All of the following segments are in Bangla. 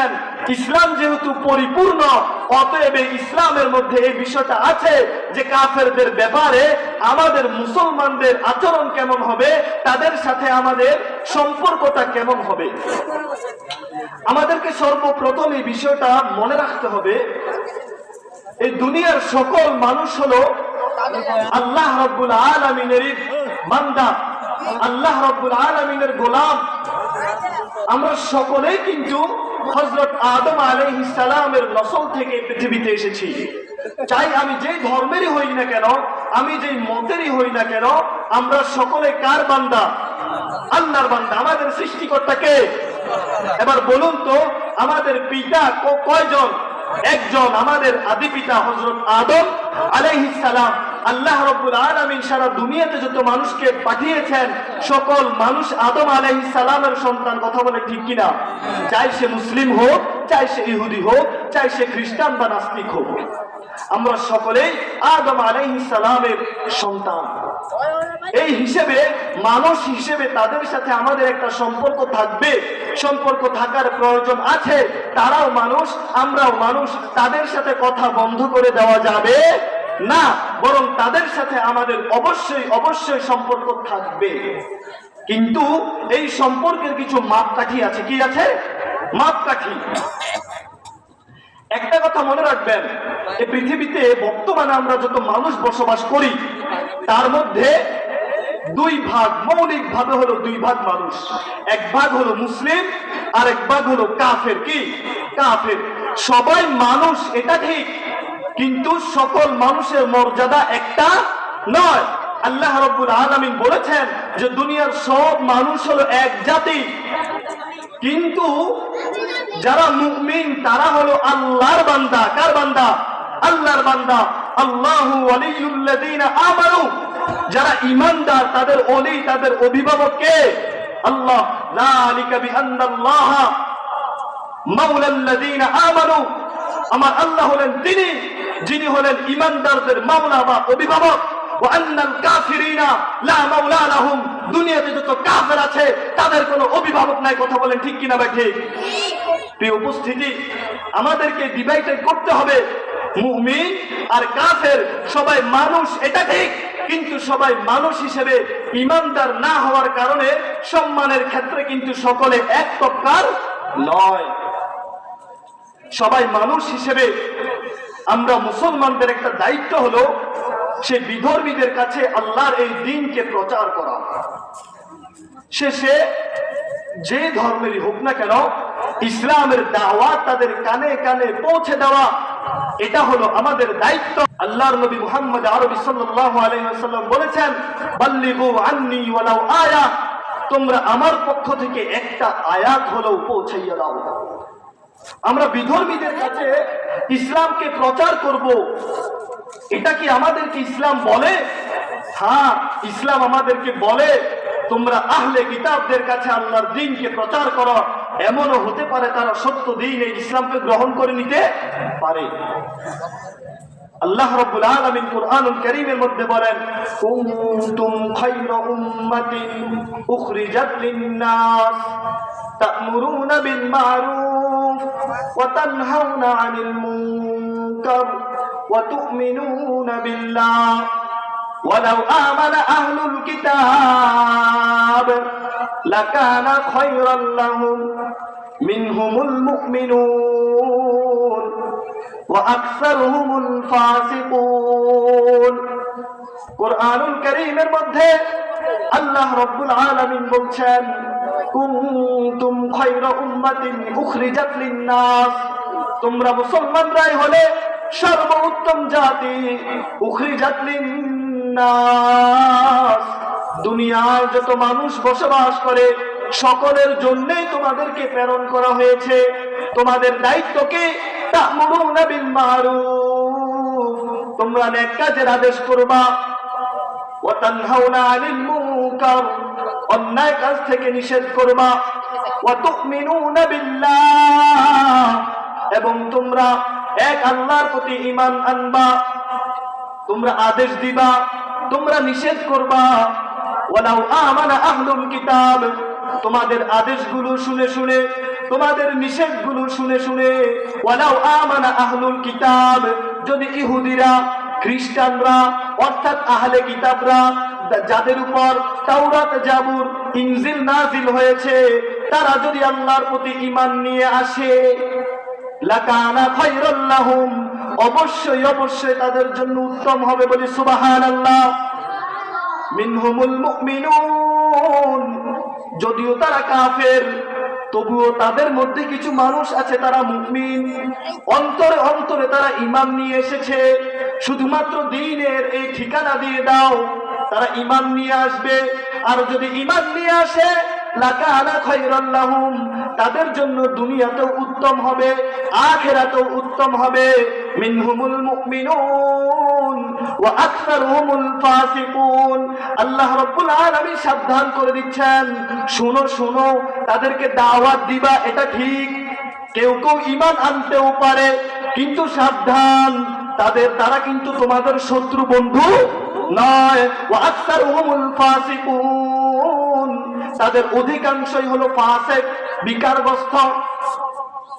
দিয়েছেন ইসলাম যেহেতু পরিপূর্ণ, অতএব ইসলামের মধ্যে এই বিষয়টা আছে যে কাফেরদের ব্যাপারে আমাদের মুসলমানদের আচরণ কেমন হবে, তাদের সাথে আমাদের সম্পর্কটা কেমন হবে। আমাদেরকে সর্বপ্রথম এই বিষয়টা মনে রাখতে হবে, এই দুনিয়ার সকল মানুষ হলো আল্লাহ রব্বুল আলমিনের বান্দা, আল্লাহ রব্বুল আলমিনের গোলাম। আমরা সকলেই কিন্তু হজরত আদম আলাইহিস সালামের নসল থেকে পৃথিবীতে এসেছি। চাই আমি যেই ধর্মেরই হই না কেন, আমি যেই মতেরই হই না কেন, আমরা সকলে কার বান্দা? আল্লাহর বান্দা। আমাদের সৃষ্টিকর্তাকে এবার বলুন তো, আমাদের পিতা কয়জন? একজন। আমাদের আদি পিতা হজরত আদম আলাইহিস সালাম। আল্লাহ রব্বুল আলামিন সারা দুনিয়াতে যত মানুষকে পাঠিয়েছেন, সকল মানুষ আদম আলাইহিস সালামের সন্তান, কথা বলে ঠিক কিনা? চাই সে মুসলিম হোক, চাই সে ইহুদি হোক, চাই সে খ্রিস্টান বা নাস্তিক হোক। আমরা সকলেই আদম আলাইহিস সালামের সন্তান। এই হিসেবে, মানুষ হিসেবে তাদের সাথে আমাদের একটা সম্পর্ক থাকবে। সম্পর্ক থাকার প্রয়োজন আছে। তারাও মানুষ, আমরাও মানুষ, তাদের সাথে কথা বন্ধ করে দেওয়া যাবে। না, বরং তাদের সাথে আমাদের অবশ্যই অবশ্যই সম্পর্ক থাকবে। কিন্তু এই সম্পর্কের কিছু মাপকাঠি আছে। কি আছে? মাপকাঠি। একটা কথা মনে রাখবেন, এই পৃথিবীতে বর্তমানে আমরা যত মানুষ বসবাস করি, তার মধ্যে দুই ভাগ মৌলিক ভাবে হলো দুই ভাগ মানুষ। এক ভাগ হলো মুসলিম আর এক ভাগ হলো কাফের। কি? কাফের। সবাই মানুষ, এটা ঠিক। কিন্তু সকল মানুষের মর্যাদা একটা নয়। আল্লাহ রব্বুল আলামিন বলেছেন যে দুনিয়ার সব মানুষ হলো এক জাতি। কিন্তু যারা মুমিন, তারা হলো আল্লাহর বান্দা। কার বান্দা? আল্লাহর বান্দা। আল্লাহু ওয়ালিয়ুল্লাযীনা আমানু। যারা ঈমানদার, তাদের ওলি, তাদের অভিভাবক কে? আল্লাহ। যালিকা বিআন্নাল্লাহ মাওলাল্লাযীনা আমানু। আমার আল্লাহ হলেন তিনি। যিনি হলেন ঈমানদারদের মাওলা বা অভিভাবক। সবাই মানুষ, এটা ঠিক। কিন্তু সবাই মানুষ হিসেবে ইমানদার না হওয়ার কারণে সম্মানের ক্ষেত্রে কিন্তু সকলে এক নয় সবাই মানুষ হিসেবে আমরা মুসলমানদের একটা দায়িত্ব হলো সে বিধর্মীদের কাছে আল্লাহর এই দিনকে প্রচার করা। শেষে যে ধর্মেরই হোক না কেন, ইসলামের দাওয়াত তাদের কানে কানে পৌঁছে দেওয়া, এটা হলো আমাদের দায়িত্ব। আল্লাহর নবী মুহাম্মদ আরবি সাল্লাল্লাহু আলাইহি ওয়াসাল্লাম বলেছেন, বাল্লিগু আন্নি ওয়ালাউ আয়া। তোমরা আমার পক্ষ থেকে একটা আয়াত হলেও পৌঁছাইয়া দাও। আমরা বিধর্মীদের কাছে ইসলামকে প্রচার করব। এটা কি আমাদেরকে ইসলাম বলে? হ্যাঁ ইসলাম আমাদেরকে বলে, তোমরা আহলে কিতাবদের কাছে আল্লাহর দিনকে প্রচার করো। এমনও হতে পারে তারা সত্য দিন এই ইসলামকে গ্রহণ করে নিতে পারে। আল্লাহ রাব্বুল আলামিন কুরআনুল কারীমের মধ্যে বলেন, কুনতুম খায়রা উম্মাতিন উখরিজাত লিন-নাস, তা'মুরুনা বিল মা'রুফ। ওয়া তানহাউনা 'আনিল মুনকার ওয়া তু'মিনুনা বিল্লাহ ولو آمن أهل الكتاب لكان خيرا لهم منهم المؤمنون وأكثرهم الفاسقون কোরআনুল করিমের মধ্যে আল্লাহ রব্বুল আলামিন বলছেন কুনতুম খায়রা উম্মাতিন উখরিজাত লিন-নাস। তোমরা মুসলমানরাই হলে সর্বোত্তম জাতি, উখরিজাত লিন-নাস। দুনিয়ার যত মানুষ বসবাস করে, সকলের জন্যই তোমাদেরকে প্রেরণ করা হয়েছে। তোমাদের দায়িত্বকে তা'মুরুনা বিল মারুফ তোমরা নেক কাজের আদেশ করবা। ওয়া তানহাউনা আনিল মুনকার। অন্যায় কাজ থেকে নিষেধ করবা। এবং তোমরা এক আল্লাহর প্রতি ঈমান আনবা। তোমরা আদেশ দিবা, তোমরা নিষেধ করবা। ওয়ালাউ আমানা আহলুল কিতাব। তোমাদের আদেশগুলো শুনে শুনে, তোমাদের নিষেধগুলো শুনে শুনে, ওয়ালাউ আমানা আহলুল কিতাব। যদি ইহুদিরা, খ্রিস্টানরা, অর্থাৎ আহলে কিতাবরা যাদের উপর তাওরাত, জাবুর, ইনজিল নাজিল হয়েছে, তারা যদি আল্লাহর প্রতি ইমান নিয়ে আসে, লাকানা খায়রাল লাহুম, অবশ্যই অবশ্যই তাদের জন্য উত্তম হবে বলি সুবহানাল্লাহ। মিনহুমুল মুমিনুন, যদিও তারা কাফের, তবুও তাদের মধ্যে কিছু মানুষ আছে তারা মুমিন। অন্তরে অন্তরে তারা ইমান নিয়ে এসেছে। শুধুমাত্র দিনের এই ঠিকানা দিয়ে দাও। তারা ইমান নিয়ে আসবে। আর যদি ইমান নিয়ে আসে তাদের জন্য দুনিয়াতেও উত্তম হবে, আখেরাতেও উত্তম হবে। মিনহুমুল মুমিনুন ওয়া আকসারুহুমুল ফাসিকুন। আল্লাহ রাব্বুল আলামিন সাবধান করে দিচ্ছেন। শুনো শুনো, তাদেরকে দাওয়াত দিবা, এটা ঠিক। কেউ কেউ ঈমান আনতেও পারে, কিন্তু সাবধান। তাদের, তারা কিন্তু তোমাদের শত্রু বন্ধু নয় তাদের অধিকাংশই হলো ফাসিক, বিকারগ্রস্ত।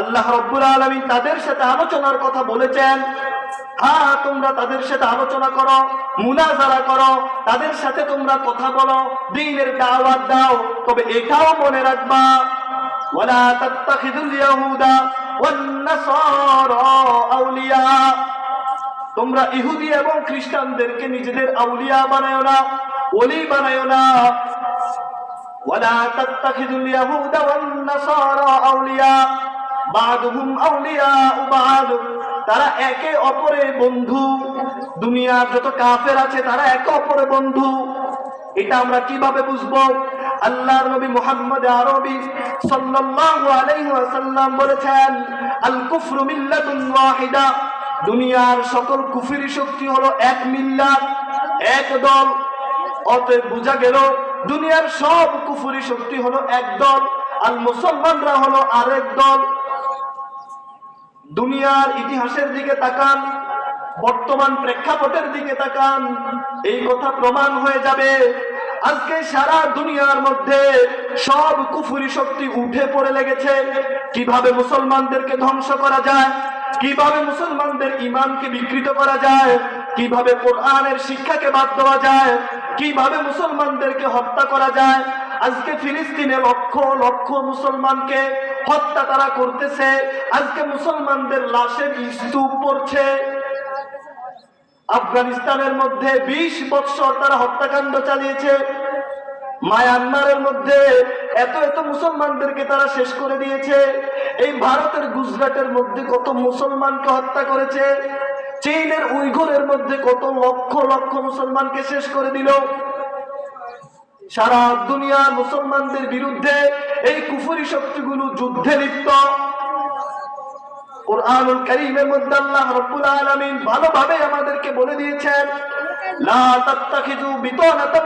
আল্লাহ রব্বুল আলমী তাদের সাথে আলোচনার কথা বলেছেন। হ্যাঁ তোমরা তাদের সাথে আলোচনা করো, মুনাজারা করো, তাদের সাথে তোমরা কথা বলো, দিনের দাওয়াত দাও, তবে এটাও মনে রাখবা। ওয়ালা তাত্তাখিদুল ইয়াহুদা ওয়ান নাসারা আউলিয়া। তোমরা ইহুদি এবং খ্রিস্টানদেরকে নিজেদের আউলিয়া বানায়ো না ওলি বানায়ো না ولا تتخذوا اليهود والنصارى أولياء بعضهم أولياء بعض তারা একে অপরের বন্ধু দুনিয়ার যত কাফের আছে তারা একে অপরের বন্ধু এটা আমরা কিভাবে বুঝবো আল্লাহর নবী মুহাম্মদ আরবি সাল্লাল্লাহু আলাইহি ওয়াসাল্লাম বলেছেন আল কুফরু মিল্লাতুন ওয়াহিদা দুনিয়ার সকল কুফরি শক্তি হলো এক মিল্লাত এক দল। অতএব বোঝা গেল, দুনিয়ার সব কুফুরি শক্তি হলো এক দল, আর মুসলমানরা হলো আরেক দল। দুনিয়ার ইতিহাসের দিকে তাকান, বর্তমান প্রেক্ষাপটের দিকে তাকান, এই কথা প্রমাণ হয়ে যাবে। আজকে সারা দুনিয়ার মধ্যে সব কুফুরি শক্তি উঠে পড়ে লেগেছে। কীভাবে মুসলমানদেরকে ধ্বংস করা যায়? কীভাবে মুসলমানদের ইমানকে বিকৃত করা যায়? কীভাবে কোরআনের শিক্ষাকে বাদ দেওয়া যায়? কীভাবে মুসলমানদেরকে হত্যা করা যায়? আজকে ফিলিস্তিনে লক্ষ লক্ষ মুসলমানকে হত্যা তারা করতেছে। আজকে মুসলমানদের লাশের স্তূপ পড়ছে। আফগানিস্তানের মধ্যে বিশ বৎসর তারা হত্যাকাণ্ড চালিয়েছে। মায়ানমারের মধ্যে এত এত মুসলমানদেরকে তারা শেষ করে দিয়েছে। এই ভারতের গুজরাটের মধ্যে কত মুসলমানকে হত্যা করেছে? চীনের উইঘুরের মধ্যে কত লক্ষ লক্ষ মুসলমানকে শেষ করে দিল? সারা দুনিয়ার মুসলমানদের বিরুদ্ধে এই কুফরি শক্তিগুলো যুদ্ধে লিপ্ত।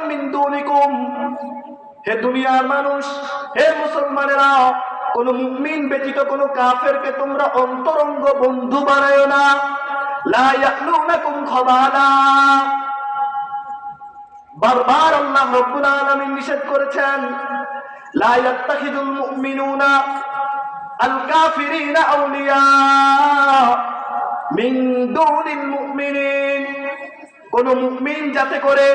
মিন মানুষ, হে মুসলমানেরা কোন মুমিন ব্যতীত কোন কাফেরকে তোমরা অন্তরঙ্গ বন্ধু বানায়ো না। নিষেধ করেছেন আউলিয়া কোন মুমিন যাতে করে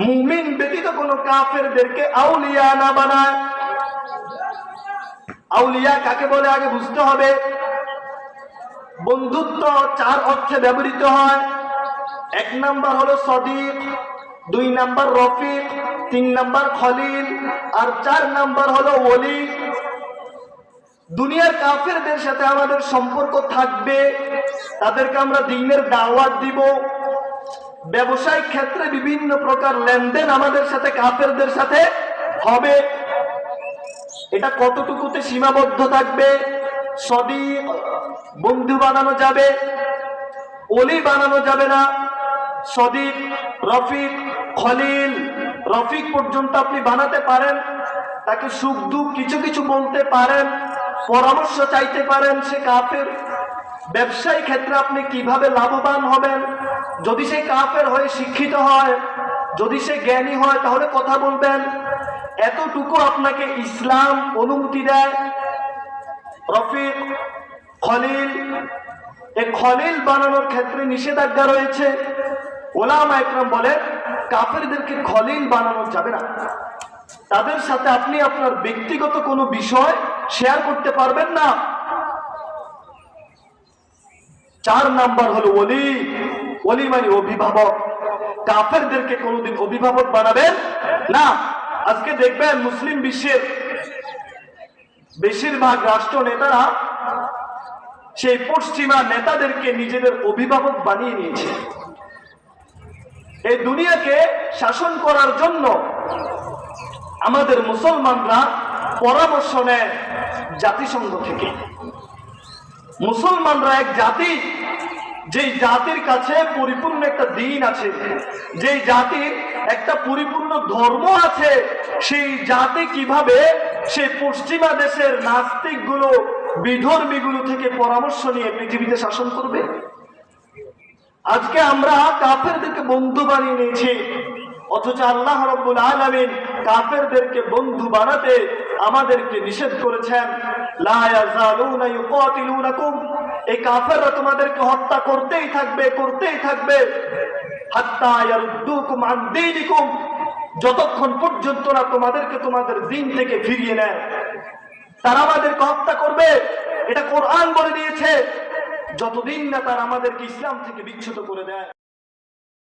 মুমিন ব্যতীত কোন কাফেরদেরকে আউলিয়া না বানায়। আউলিয়া কাকে বলে আগে বুঝতে হবে? বন্ধুত্ব চার অর্থে ব্যবহৃত হয়। এক নাম্বার হলো সদিক, দুই নাম্বার রফিক, তিন নাম্বার খলিল, আর চার নাম্বার হলো ওলি। দুনিয়ার কাফেরদের সাথে আমাদের সম্পর্ক থাকবে, তাদেরকে আমরা দিনের দাওয়াত দিব। ব্যবসায়িক ক্ষেত্রে বিভিন্ন প্রকার লেনদেন আমাদের সাথে কাফেরদের সাথে হবে। এটা কতটুকুতে সীমাবদ্ধ থাকবে? সদি বন্ধু বানানো যাবে অলি বানানো যাবে না। সদিক রফিক, খলিল, রফিক পর্যন্ত আপনি বানাতে পারেন। তাকে সুখ দুঃখ কিছু কিছু বলতে পারেন, পরামর্শ চাইতে পারেন সে কাফের। ব্যবসায়ী ক্ষেত্রে আপনি কীভাবে লাভবান হবেন? যদি সে কাফের হয়ে শিক্ষিত হয়, যদি সে জ্ঞানী হয়, তাহলে কথা বলবেন। এতটুকু আপনাকে ইসলাম অনুমতি দেয়? রফিক, খলিল, এ খলিল বানানোর ক্ষেত্রে নিষেধাজ্ঞা রয়েছে। ওলামা একরাম বলে কাফেরদেরকে খলিল বানানো যাবে না। তাদের সাথে আপনি আপনার ব্যক্তিগত কোনো বিষয় শেয়ার করতে পারবেন না। চার নাম্বার হলো ওলি। ওলি মানে অভিভাবক। কাফেরদেরকে কোনোদিন অভিভাবক বানাবেন না। আজকে দেখবেন মুসলিম বিশ্বের বেশিরভাগ রাষ্ট্র নেতারা সেই পশ্চিমা নেতাদেরকে নিজেদের অভিভাবক বানিয়ে নিয়েছে। এই দুনিয়াকে শাসন করার জন্য আমাদের মুসলমানরা পরামর্শ নেয় জাতিসংঘ থেকে। মুসলমানরা এক জাতি যেই জাতির কাছে পরিপূর্ণ একটা দিন আছে, যেই জাতির একটা পরিপূর্ণ ধর্ম আছে, সেই জাতি কীভাবে সেই পশ্চিমা দেশের নাস্তিকগুলো বিধর্মীগুলো থেকে পরামর্শ নিয়ে পৃথিবীতে শাসন করবে? আজকে আমরা কাফেরদেরকে বন্ধু বানিয়ে নিয়েছি, অথচ আল্লাহ রব্বুল আলামিন কাফেরদেরকে বন্ধু বানাতে আমাদেরকে নিষেধ করেছেন। এই কাফেররা তোমাদেরকে হত্যা করতেই থাকবে করতেই থাকবে। যতক্ষণ পর্যন্ত না তোমাদেরকে তোমাদের দিন থেকে ফিরিয়ে নেয়। তারা আমাদেরকে হত্যা করবে। এটা কোরআন বলে দিয়েছে। যতদিন না তারা আমাদেরকে ইসলাম থেকে বিচ্ছুত করে দেয়।